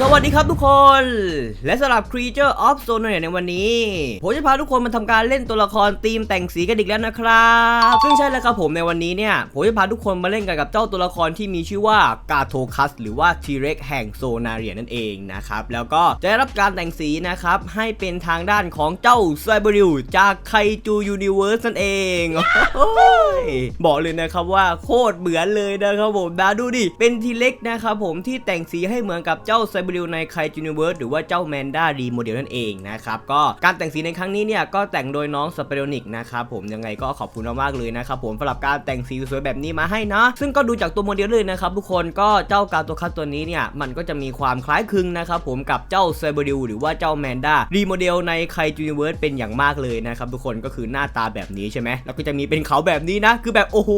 สวัสดีครับทุกคน และสำหรับ Creature of Zone ในวันนี้ ผมจะพาทุกคนมาทำการเล่นตัวละครทีมแต่งสีกันอีกแล้วนะครับ ซึ่งใช่แล้วครับผมในวันนี้เนี่ย ผมจะพาทุกคนมาเล่นกันกับเจ้าตัวละครที่มีชื่อว่ากาโทคัสหรือว่า T-Rex แห่งโซนาเรียนั่นเองนะครับ แล้วก็จะได้รับการแต่งสีนะครับ ให้เป็นทางด้านของเจ้าไซเบริวจากไคจูยูนิเวิร์สนั่นเองบอกเลยนะครับว่าโคตรเหมือนเลยนะครับผมนะดูดิเป็นทีเล็กนะครับผมที่แต่งสีให้เหมือนกับเจ้าไซบริวในไคจูนิเวิร์สหรือว่าเจ้าแมนด้ารีโมเดลนั่นเองนะครับก็การแต่งสีในครั้งนี้เนี่ยก็แต่งโดยน้องสเปโรนิกนะครับผมยังไงก็ขอบคุณมากๆเลยนะครับผมสำหรับการแต่งสีสวยแบบนี้มาให้นะซึ่งก็ดูจากตัวโมเดลเลยนะครับทุกคนก็เจ้าการตัวคัสตัวนี้เนี่ยมันก็จะมีความคล้ายคลึงนะครับผมกับเจ้าไซเบริวหรือว่าเจ้าแมนด้ารีโมเดลในไคจูนิเวิร์สเป็นอย่างมากเลยนะครับทุกคนก็คือหน้าตาแบบนี้ใช่ไหมแล้วก็จะมีเป็นเขาแบบนี้นะ คือแบบโอ้โห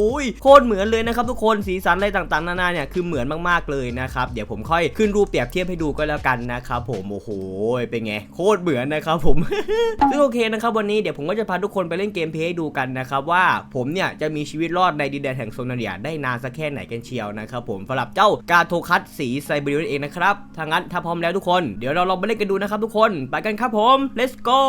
โคตรเหมือนเลยนะครับทุกคนสีสันอะไรต่างๆนานาเนี่ยคือเหมือนมากๆเลยนะครับเดี๋ยวผมค่อยขึ้นรูปเปรียบเทียบให้ดูก็แล้วกันนะครับผมโอ้โหเป็นไงโคตรเหมือนนะครับผมซึ่งโอเคนะครับวันนี้เดี๋ยวผมก็จะพาทุกคนไปเล่นเกมเพย์ให้ดูกันนะครับว่าผมเนี่ยจะมีชีวิตรอดในดินแดนแห่งโซนาเรียได้นานสักแค่ไหนกันเชียวนะครับผมสำหรับเจ้ากาโทคัสสีไซเบรียนเองนะครับถ้างั้นถ้าพร้อมแล้วทุกคนเดี๋ยวเราลองไปเล่นกันดูนะครับทุกคนไปกันครับผม let's go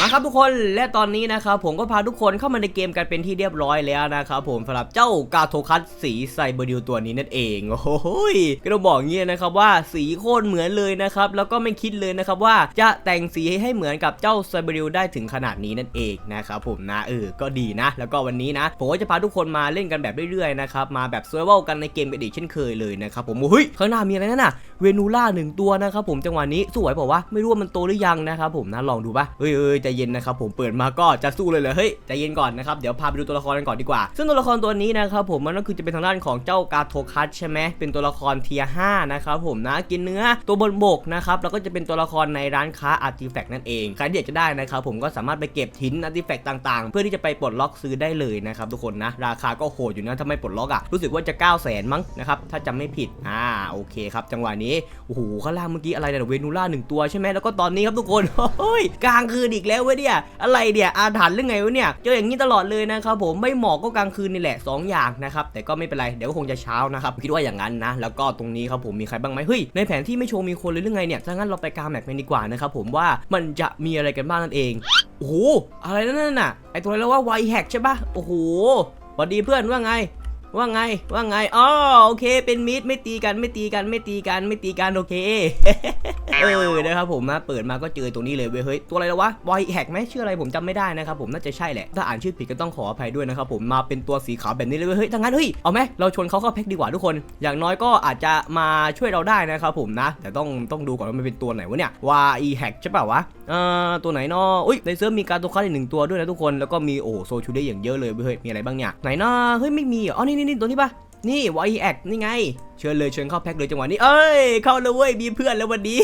มาครับทุกคนและตอนนี้นะครับผมก็พาทุกคนเข้ามาในเกมกันเป็นที่เรียบร้อยแล้วนะครับผมสำหรับเจ้ากาโทคัสสีไซเบรียตัวนี้นั่นเองโอ้โหยก็ต้องบอกงี้นะครับว่าสีโคตรเหมือนเลยนะครับ แล้วก็ไม่คิดเลยนะครับว่าจะแต่งสีให้เหมือนกับเจ้าไซเบรียได้ถึงขนาดนี้นั่นเองนะครับผมนะเออก็ดีนะ แล้วก็วันนี้นะผมก็จะพาทุกคนมาเล่นกันแบบเรื่อยๆนะครับมาแบบเซอร์เวลกันในเกมกันอีกเช่นเคยเลยนะครับผมเฮ้ยข้างหน้ามีอะไรนั่นน่ะเวนูล่าหนึ่งตัวนะครับผมจังหวะนี้สวยเปล่าวะไม่รู้ว่ามันโตหรือยังนะครับผมนะลองดูปะเฮ้ยเอ้ยใจเย็นนะครับผมเปิดมาก็จะสู้เลยเลยเฮ้ยใจเย็นก่อนนะครับเดี๋ยวพาไปดูตัวละครกันก่อนดีกว่า ซึ่งตัวละครตัวนี้นะครับผมมันก็คือจะเป็นทางด้านของเจ้ากาโทคัสใช่ไหมเป็นตัวละครเทียห้านะครับผมนะ กินเนื้อตัวบนบกนะครับแล้วก็จะเป็นตัวละครในร้านค้าอาร์ติแฟกต์นั่นเองใครที่อยากจะได้นะครับผมก็สามารถไปเก็บหินอาร์ติแฟกต์ต่างๆ เพื่อที่จะไปปลดล็อกซื้อได้เลยนะครับทุกคนนะราคาก็โหดอยู่นะถ้าไม่ปลดล็อกอะรู้สึกว่าจะ 9 0 0 0 0นมั้งนะครับถ้าจำไม่ผิดอ่าโอเคครับจังหวะนี้โอ้โหข้างล่างเมื่อกี้อะไรเนี่ยเวนูล่าหนึ่งตัวใช่ไหมแล้วก็ตอนนี้ครับทุกคนโอ้ยกลางคืนอีกแล้วเว้ยเนี่ยอะไรเนี่ยอาถรรพ์หรือไงวะเนี่ยเจออย่างนี้ตลอดเลยนะครับผมไม่หมอกก็กลางคืนนี่แหละสอย่างนะครับแต่ก็ไม่เป็นไรเดี๋ยวก็คงจะเช้านะครับคิดว่าอย่างนั้นนะแล้วก็ตรงนี้ครับผมมีใครบ้างไหมเฮยในแผนที่ไม่โชว์มีคนเลยหรือไงเนี่ยถ้างั้นเราไปกางแมปกันดีกว่านะครับผมว่ามันจะมีอะไรกันบ้างนั่นเองโอ้โหอะไรนั่นน่ะไอตัวอะไรแล้วว่าไวแฮกใช่ปะโอ้โหสวัสดีเพื่อนว่าไงว่าไงว่าไงอ๋อโอเค เป็นมิดไม่ตีกันไม่ตีกันไม่ตีกันไม่ตีกันโอเค เออนะครับผมนะเปิดมาก็เจอตัวนี้เลยเว้ยเฮ้ยตัวอะไรแล้ววะไวแฮกไหมชื่ออะไรผมจำไม่ได้นะครับผมน่าจะใช่แหละถ้าอ่านชื่อผิดก็ต้องขออภัยด้วยนะครับผมมาเป็นตัวสีขาวแบบนี้เลยเว้ยเฮ้ยถ้างั้นเฮ้ยเอาไหมเราชวนเขาเข้าแพ็คดีกว่าทุกคน อย่างน้อยก็อาจจะมาช่วยเราได้นะครับผมนะ แต่ต้องต้องดูก่อนว่ามันเป็นตัวไหนวะเนี่ยวาอีแฮกใช่ป่าวะเอ่อตัวไหนเนาะอุ้ยในเซิร์ฟมีการตัวคัสอีกหนึ่งตัวด้วยนะทุกคนแล้วก็มีโอ้โซชูได้อย่างเยอะเลยเว้ยเฮ้ยมีอะไรบ้างเนี่ยไหนนาะเฮ้ยไม่มีอ๋อนี่นี่ตัวนี้ปะ นี่วายแอคนี่ไง เชิญเลยเชิญเข้าแพ็คเลยจังหวะนี้ เอ้ย เข้าเลยเว้ยมีเพื่อนแล้ววันนี้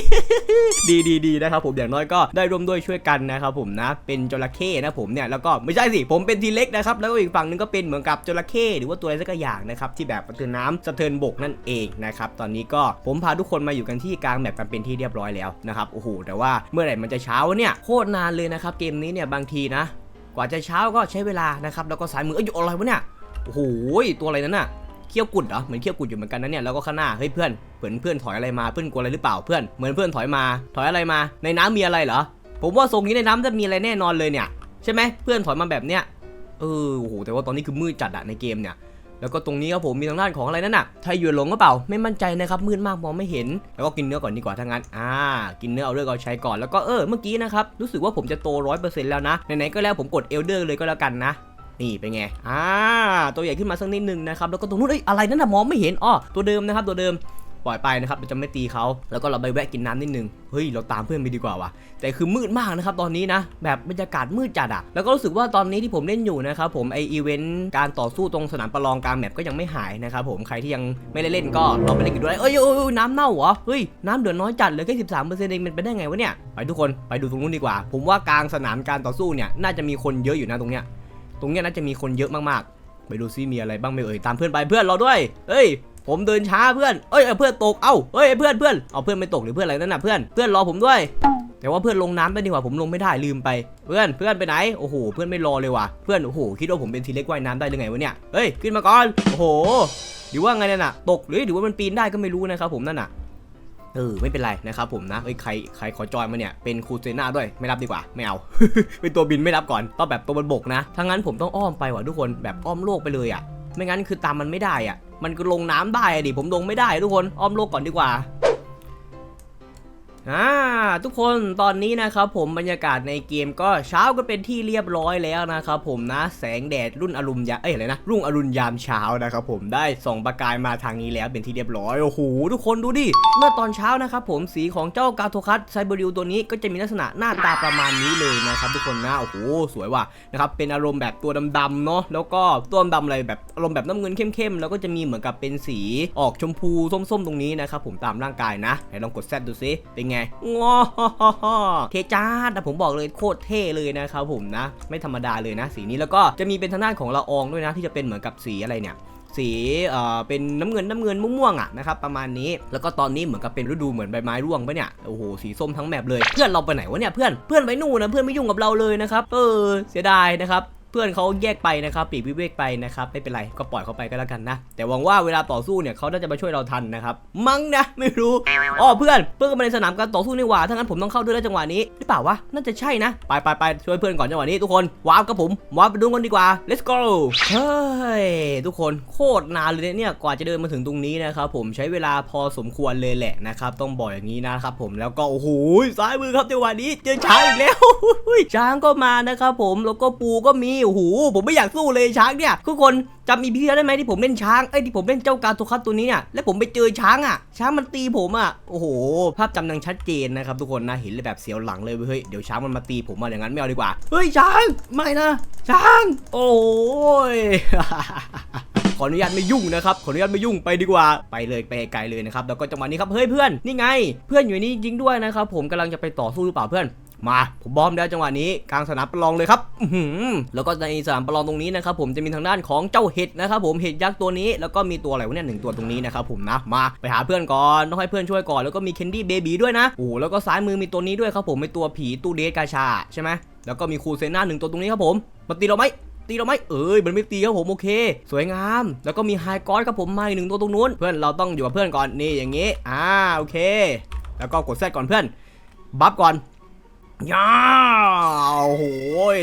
ดีดีดีนะครับผมอย่างน้อยก็ได้ร่วมด้วยช่วยกันนะครับผมนะ เป็นจระเข้นะผมเนี่ยแล้วก็ไม่ใช่สิผมเป็นทีเล็กนะครับแล้วก็อีกฝั่งหนึงก็เป็นเหมือนกับจระเข้หรือว่าตัวอะไรสักอย่างนะครับที่แบบสะเทือนน้ำสะเทือนบกนั่นเองนะครับตอนนี้ก็ผมพาทุกคนมาอยู่กันที่กลางแมปกันเป็นที่เรียบร้อยแล้วนะครับโอ้โหแต่ว่าเมื่อไหร่มันจะเช้าเนี่ยโคตรนานเลยนะครับเกมนี้เนี่ยบางทีนะ กว่าจะเช้าก็ใช้เวลานะครับแล้วก็สายมือเอ้ยอะไรวะเนี่ยโอ้โหตัวอะไรนั่นน่ะ เขี้ยวกุดเหรอเหมือนเขี้ยวกุดอยู่เหมือนกันนะเนี่ยแล้วก็ข้างหน้าเฮ้ยเพื่อนเพื่อนเพื่อนถอยอะไรมาเพื่อนกลัวอะไรหรือเปล่าเพื่อนเหมือนเพื่อนถอยมา ถอยอะไรมา ในน้ำมีอะไรเหรอผมว่าทรงนี้ในน้ำจะมีอะไรแน่นอนเลยเนี่ยใช่ไหมเพื่อนถอยมาแบบเนี้ยเออโอ้โหแต่ว่าตอนนี้คือมืดจัดอะในเกมเนี่ยแล้วก็ตรงนี้ครับผมมีทางด้านของอะไรนั่นน่ะไทยหยวนหลงก็เปล่า ไม่มั่นใจนะครับ มืดมากมองไม่เห็น แล้วก็กินเนื้อก่อนดีกว่าถ้างั้น อ่า กินเนื้อเอาเรื่องเอาใช้ก่อน แล้วก็เออ เมื่อกี้นะครับ รู้สึกว่าผมจะโตร้อยเปอร์เซ็นต์แล้วนะ ไหนๆก็แล้วผมกดเอลเดอร์เลยก็แล้วกันนะ นี่เป็นไง อ่า ตัวใหญ่ขึ้นมาสักนิดนึงนะครับ แล้วก็ตรงนู้นเอ้ย อะไรนั่นนะมองไม่เห็นอ้อตัวเดิมนะครับ ตัวเดิม ปล่อยไปนะครับ เราจะไม่ตีเขา แล้วก็เราไปแวะกินน้ำนิดนึง เฮ้ย เราตามเพื่อนไปดีกว่าว่ะ แต่คือมืดมากนะครับตอนนี้นะ แบบบรรยากาศมืดจัดอะแล้วก็รู้สึกว่าตอนนี้ที่ผมเล่นอยู่นะครับผม ไออีเวนต์การต่อสู้ตรงสนามประลองกลางแมปก็ยังไม่หายนะครับผม ใครที่ยังไม่ได้เล่นก็ลองไปเล่นกันดูได้เอ้ยเอ้ยเอ้ยน้ำเน่าเหรอ เฮ้ย น้ำเหลือดน้อยจัดเลยแค่สิบสามเปอร์เซ็นต์เองมันเป็นได้ไงวะเนี่ย ไปทุกคน ไปดูตรงนู้นดีกว่า ผมว่ากลางสนามการต่อสู้เนี่ยน่าจะมีคนเยอะอยู่นะตรงเนี้ย ตรงเนี้ยน่าจะมีคนเยอะมากๆ ไปดูซิมีอะไรบ้างไหมเอ่ยตามเพื่อนไปเพื่อนราด้วยเอ้ย ผมเดินช้าเพื่อนเอ้ยเพื่อนตกเอ้าเอ้ยเพื่อนเพื่อนเอาเพื่อนไม่ตกหรือเพื่อนอะไรนั่นน่ะเพื่อนเพื่อนรอผมด้วย แต่ว่าเพื่อนลงน้ำได้ดีกว่าผมลงไม่ได้ลืมไปเพื่อนเพื่อนไปไหนโอ้โหเพื่อนไม่รอเลยว่ะเพื่อนโอ้โหคิดว่าผมเป็นทีเล็กว่ายน้ำได้หรือไงวะเนี่ยเฮ้ยขึ้นมาก่อนโอ้โหหรือว่าไงนี่ยน่ะตกหรือหรือว่ามันปีนได้ก็ไม่รู้นะครับผมนั่นน่ะ เออไม่เป็นไรนะครับผมนะเอ้ยใครใครขอจอยมาเนี่ยเป็นครูเซน่าด้วยไม่รับดีกว่าไม่เอา เป็นตัวบินไม่รับก่อนต้องแบบตัวบนบกนะถ้างั้นผมต้องอ้อมไปว่ะทุกคนแบบอ้อมโลกไปเลยอะ ไม่งั้นคือตามมันไม่ได้อะ มันก็ลงน้ำได้อะดิผมลงไม่ได้ทุกคนอ้อมโลกก่อนดีกว่า อ่าทุกคนตอนนี้นะครับผมบรรยากาศในเกมก็เช้าก็เป็นที่เรียบร้อยแล้วนะครับผมนะแสงแดดรุ่นอรุณยาเอ้ยอะไรนะรุ่งอรุณยามเช้านะครับผมได้ส่องประกายมาทางนี้แล้วเป็นที่เรียบร้อยโอ้โหทุกคนดูดิเมื่อตอนเช้านะครับผมสีของเจ้ากาโทคัสไซเบอริวตัวนี้ก็จะมีลักษณะหน้าตาประมาณนี้เลยนะครับทุกคนนะโอ้โหสวยว่ะนะครับเป็นอารมณ์แบบตัวดำๆเนาะแล้วก็ตัวดำอะไรแบบอารมณ์แบบน้ำเงินเข้มๆแล้วก็จะมีเหมือนกับเป็นสีออกชมพูส้มๆ ตรงนี้นะครับผมตามร่างกายนะไหนลองกดแซดดูซิเป็นไงงอเทจ้าแต่ผมบอกเลยโคตรเท่เลยนะครับผมนะ ไม่ธรรมดาเลยนะ สีนี้แล้วก็จะมีเป็นทางด้านของละอองด้วยนะที่จะเป็นเหมือนกับสีอะไรเนี่ยสีเอ่อเป็นน้ำเงินน้ำเงินม่วงๆอะนะครับประมาณนี้แล้วก็ตอนนี้เหมือนกับเป็นฤดูเหมือนใบไม้ร่วงปะเนี่ยโอ้โหสีส้มทั้งแมปเลยเพื่อนเราไปไหนวะเนี่ยเพื่อนเพื่อนไปนู่นนะเพื่อนไม่ยุ่งกับเราเลยนะครับเออเสียดายนะครับ เพื่อนเขาแยกไปนะครับปีกวิเวกไปนะครับไม่เป็นไรก็ปล่อยเขาไปก็แล้วกันนะ แต่หวังว่าเวลาต่อสู้เนี่ยเขาน่าจะมาช่วยเราทันนะครับมั้งนะไม่รู้อ๋อเพื่อนเพื่อนก็มาในสนามการต่อสู้นี่หว่าถ้างั้นผมต้องเข้าด้วยแล้วจังหวะนี้หรือเปล่าวะน่าจะใช่นะไปไปไปช่วยเพื่อนก่อนจังหวะนี้ทุกคนว้าวกับผมว้าวไปดูกันดีกว่า let's go เฮ้ยทุกคนโคตรนานเลยเนี่ยกว่าจะเดินมาถึงตรงนี้นะครับผมใช้เวลาพอสมควรเลยแหละนะครับต้องบอกอย่างนี้นะครับผมแล้วก็โอ้โหซ้ายมือครับจังหวะนี้เจอช้างอีกแล้วช้างก็มานะครับผมแล้วก็ปูก็มีโอ้โหผมไม่อยากสู้เลยช้างเนี่ยทุกคนจำอีพีได้ไหมที่ผมเล่นช้างเอ้ยที่ผมเล่นเจ้าการตัวคัตตัวนี้เนี่ยแล้วผมไปเจอช้างอะ ช้างมันตีผมอะโอ้โห ภาพจำยังชัดเจนนะครับทุกคนนะเห็นเลยแบบเสียวหลังเลยเฮ้ยเดี๋ยวช้างมันมาตีผมมาอย่างนั้นไม่เอาดีกว่าเฮ้ยช้างไม่นะช้าง โอ้ยขออนุญาตไม่ยุ่งนะครับ ขออนุญาตไม่ยุ่งไปดีกว่า ไปเลยไปไกลเลยนะครับ แล้วก็จังหวะนี้ครับ เฮ้ยเพื่อน นี่ไง เพื่อนอยู่นี่จริงด้วยนะครับ ผมกำลังจะไปต่อสู้หรือเปล่าเพื่อน มาผมบอมแล้วจังหวะนี้กลางสนามประลองเลยครับแล้วก็ในสนามประลองตรงนี้นะครับผมจะมีทางด้านของเจ้าเห็ดนะครับผมเห็ดยักษ์ตัวนี้แล้วก็มีตัวอะไรวะเนี่ยหนึ่งตัวตรงนี้นะครับผมนะมาไปหาเพื่อนก่อนต้องให้เพื่อนช่วยก่อนแล้วก็มีเคนดี้เบบีด้วยนะโอ้แล้วก็ซ้ายมือมีตัวนี้ด้วยครับผมเป็นตัวผีตู้เดทกาชาใช่ไหมแล้วก็มีครูเซน่าหนึ่งตัวตรงนี้ครับผมมาตีเราไหมตีเราไหมเอ้ยมันไม่ตีครับผมโอเค สวยงาม แล้วก็มีไฮกอสครับผมมาอีกหนึ่งตัวตรงนู้น เพื่อนเราต้องอยู่กับเพื่อนก่อนนี่อย่างงี้ อ่าโอเค แล้วก็กดแซดก่อนเพื่อน บัฟก่อน ย่าโอ้โห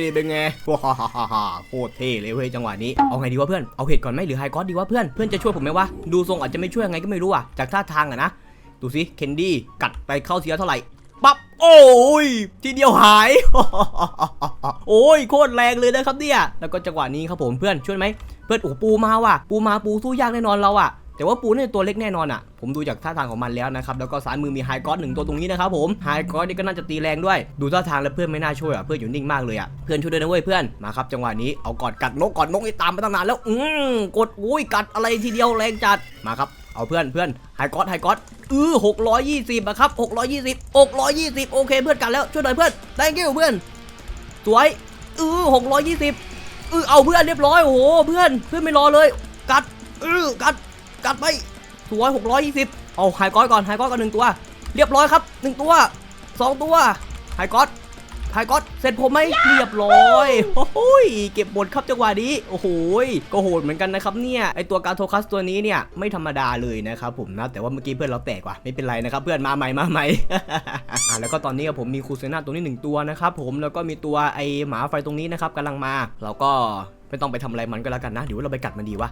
นี่เป็นไงว้าฮ่าฮ่าฮ่าโคตรเท่เลยเว้ยจังหวะนี้ เอาไงดีวะเพื่อน เอาเห็ดก่อนไหมหรือไฮกอสดีวะเพื่อน เพื่อนจะช่วยผมไหมวะ ดูทรงอาจจะไม่ช่วยยังไงก็ไม่รู้อะจากท่าทางอะนะ ดูสิ เคนดี้กัดไปเข้าเสียเท่าไหร่ ปั๊บ โอ้ย ทีเดียวหาย โอ้ย โคตรแรงเลยนะครับเนี่ย แล้วก็จังหวะนี้ครับผมเพื่อนช่วยไหม เพื่อนโอ้ปูมาว่ะ ปูมาปูสู้ยากแน่นอนเราอะ แต่ว่าปูเนี่ยตัวเล็กแน่นอนอะผมดูจากท่าทางของมันแล้วนะครับ แล้วก็ซ้ายมือมีไฮกอสหนึ่งตัวตรงนี้นะครับผม ไฮกอสนี่ก็น่าจะตีแรงด้วย ดูท่าทางแล้วเพื่อนไม่น่าช่วยอะเพื่อนอยู่นิ่งมากเลยอะเพื่อนช่วยด้วยนะเว้ยเพื่อน มาครับจังหวะนี้ เอากอดกัดนกกอดนกไอ้ตามมาตั้งนานแล้ว อืมกดอุ้ยกัดอะไรทีเดียวแรงจัด มาครับ เอาเพื่อนเพื่อนไฮกอสไฮกอสเออหกร้อยยี่สิบอะครับหกร้อยยี่สิบหกร้อยยี่สิบโอเคเพื่อนกันแล้วช่วยหน่อยเพื่อน thank you เพื่อน สวยเออหกร้อยยี่สิบเออเอาเพื่อนเรียบร้อยโอ้โหเพื่อนเพื่อนไม่รอเลย กัดเออกัด กัดไปสวยหกร้อยยี่สิบเอาไฮก้อยก่อนไฮก้อยก่อนหนึ่งตัว เรียบร้อยครับหนึ่งตัวสองตัวไฮก้อนไฮก้อนเสร็จผมไหมเรียบร้อยโอ้โหยเก็บหมดครับจังหวะนี้โอ้โหยก็โหดเหมือนกันนะครับเนี่ยไอตัวการโทคัสตัวนี้เนี่ยไม่ธรรมดาเลยนะครับผมนะแต่ว่าเมื่อกี้เพื่อนเราแตกว่ะไม่เป็นไรนะครับเพื่อนมาใหม่มาใหม่อะแล้วก็ตอนนี้ผมมีคูเซน่าตัวนี้หนึ่งตัวนะครับผมแล้วก็มีตัวไอหมาไฟตรงนี้นะครับกำลังมาเราก็ไม่ต้องไปทำอะไรมันก็แล้วกันนะเดี๋ยวเราไปกัดมันดีวะ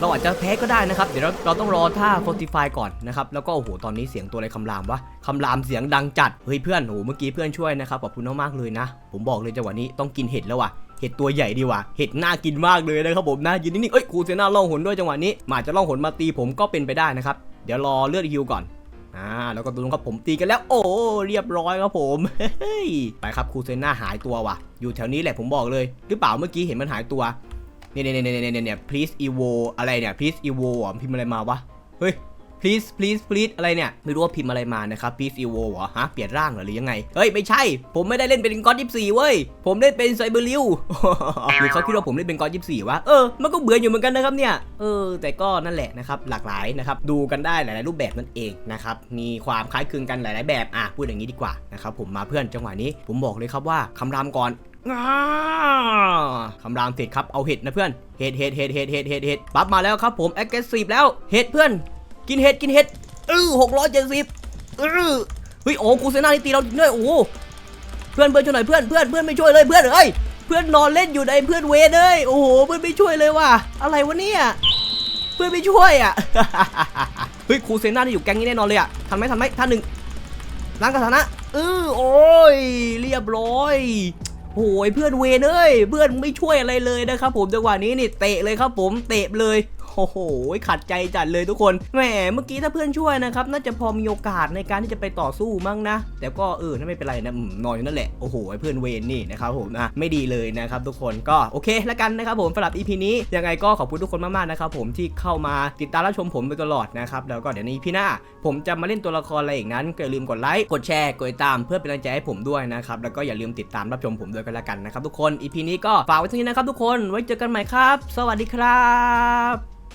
เราอาจจะแพ้ก็ได้นะครับ เดี๋ยวเราเราต้องรอท่าโฟติฟายก่อนนะครับ แล้วก็โอ้โห ตอนนี้เสียงตัวอะไรคำรามวะคำรามเสียงดังจัด เฮ้ยเพื่อน โอ้โห เมื่อกี้เพื่อนช่วยนะครับ ขอบคุณมากๆเลยนะ ผมบอกเลยจังหวะนี้ต้องกินเห็ดแล้วว่ะ เห็ดตัวใหญ่ดีว่ะ เห็ดน่ากินมากเลยนะครับผมนะยืนนิ่งๆเอ้ยครูเซน่าล่องหนด้วยจังหวะนี้มาจะล่องหนมาตีผมก็เป็นไปได้นะครับ เดี๋ยวรอเลือดฮิวก่อนอ่าแล้วก็ดูครับผมตีกันแล้ว โอ้เรียบร้อยครับผมเฮ้ยไปครับครูเซน่าหายตัวว่ะ อยู่แถวนี้แหละผมบอกเลย หรือเปล่าเมื่อกี้เห็นมันหายตัว เนี่ยเนี่ยเนี่ยเนี่ยเนี่ย please evo อะไรเนี่ย please evo อะพิมพ์อะไรมาวะ เฮ้ย please please please อะไรเนี่ย ไม่รู้ว่าพิมพ์อะไรมานะครับ please evo เหรอฮะ เปลี่ยนร่างเหรอหรือยังไง เฮ้ย ไม่ใช่ ผมไม่ได้เล่นเป็นก้อนยี่สี่เว้ย ผมเล่นเป็นไซเบอร์ลิวหรือเขาคิดว่าผมเล่นเป็นก้อนยี่สี่วะ เออ มันก็เบื่ออยู่เหมือนกันนะครับเนี่ย เออ แต่ก็นั่นแหละนะครับ หลากหลายนะครับ ดูกันได้หลาย ๆ รูปแบบนั่นเองนะครับ มีความคล้ายคลึงกันหลาย ๆ แบบ อะ พูดอย่างนี้ดีกว่านะครับผมมาเพื่อนจังหวะนี้ ผมบอกเลยครับว่าคำรามก่อน คำรามเสร็จครับ เอาเห็ดนะเพื่อน เห็ดเห็ดเห็ดเห็ดเห็ดเห็ดเห็ดปั๊บมาแล้วครับผม aggressive แล้ว เห็ดเพื่อน กินเห็ดกินเห็ดเออหกร้อยเจ็ดสิบเออเฮ้ยโอ้กูเซน่านี่ตีเราด้วยโอ้เพื่อนเพื่อนช่วยหน่อยเพื่อนเพื่อนเพื่อนไม่ช่วยเลยเพื่อนเอ้ยเพื่อนนอนเล่นอยู่ในเพื่อนเวรเอ้ยโอ้โหเพื่อนไม่ช่วยเลยว่ะอะไรวะเนี่ยเพื่อนไม่ช่วยอะเฮ้ยครูเซน่านี่อยู่แก๊งนี้แน่นอนเลยอะทันไหมทันไหมท่านหนึ่งล้างกระถานะเออโอ้ยเรียบร้อย โอ้ยเพื่อนเวรเอ้ยเพื่อนไม่ช่วยอะไรเลยนะครับผมจังหวะนี้นี่เตะเลยครับผมเตะเลย โอ้โหขัดใจจัดเลยทุกคนแหมเมื่อกี้ถ้าเพื่อนช่วยนะครับน่าจะพอมีโอกาสในการที่จะไปต่อสู้มั้งนะ แต่ก็เออนั่นไม่เป็นไรนะอนอนอยู่นั่นแหละโอ้โหเพื่อนเวนนี่นะครับผมนะไม่ดีเลยนะครับทุกคนก็โอเคแล้วกันนะครับผมสำหรับ EP นี้ยังไงก็ขอบคุณทุกคนมากๆนะครับผมที่เข้ามาติดตามรับชมผมไปตลอดนะครับแล้วก็เดี๋ยวใน EP หน้า ผมจะมาเล่นตัวละครอะไรอีกนั้นก็อย่าลืมกดไลค์กดแชร์กดติดตามเพื่อเป็นกำลังใจให้ผมด้วยนะครับแล้วก็อย่าลืมติดตามรับชมผมด้วยกันละกันนะครับทุกคน EP นี้ก็ฝากไว้เที่านี้นะครับทุกคนไว้เจอกันใหม่ครับ สวัสดีครับ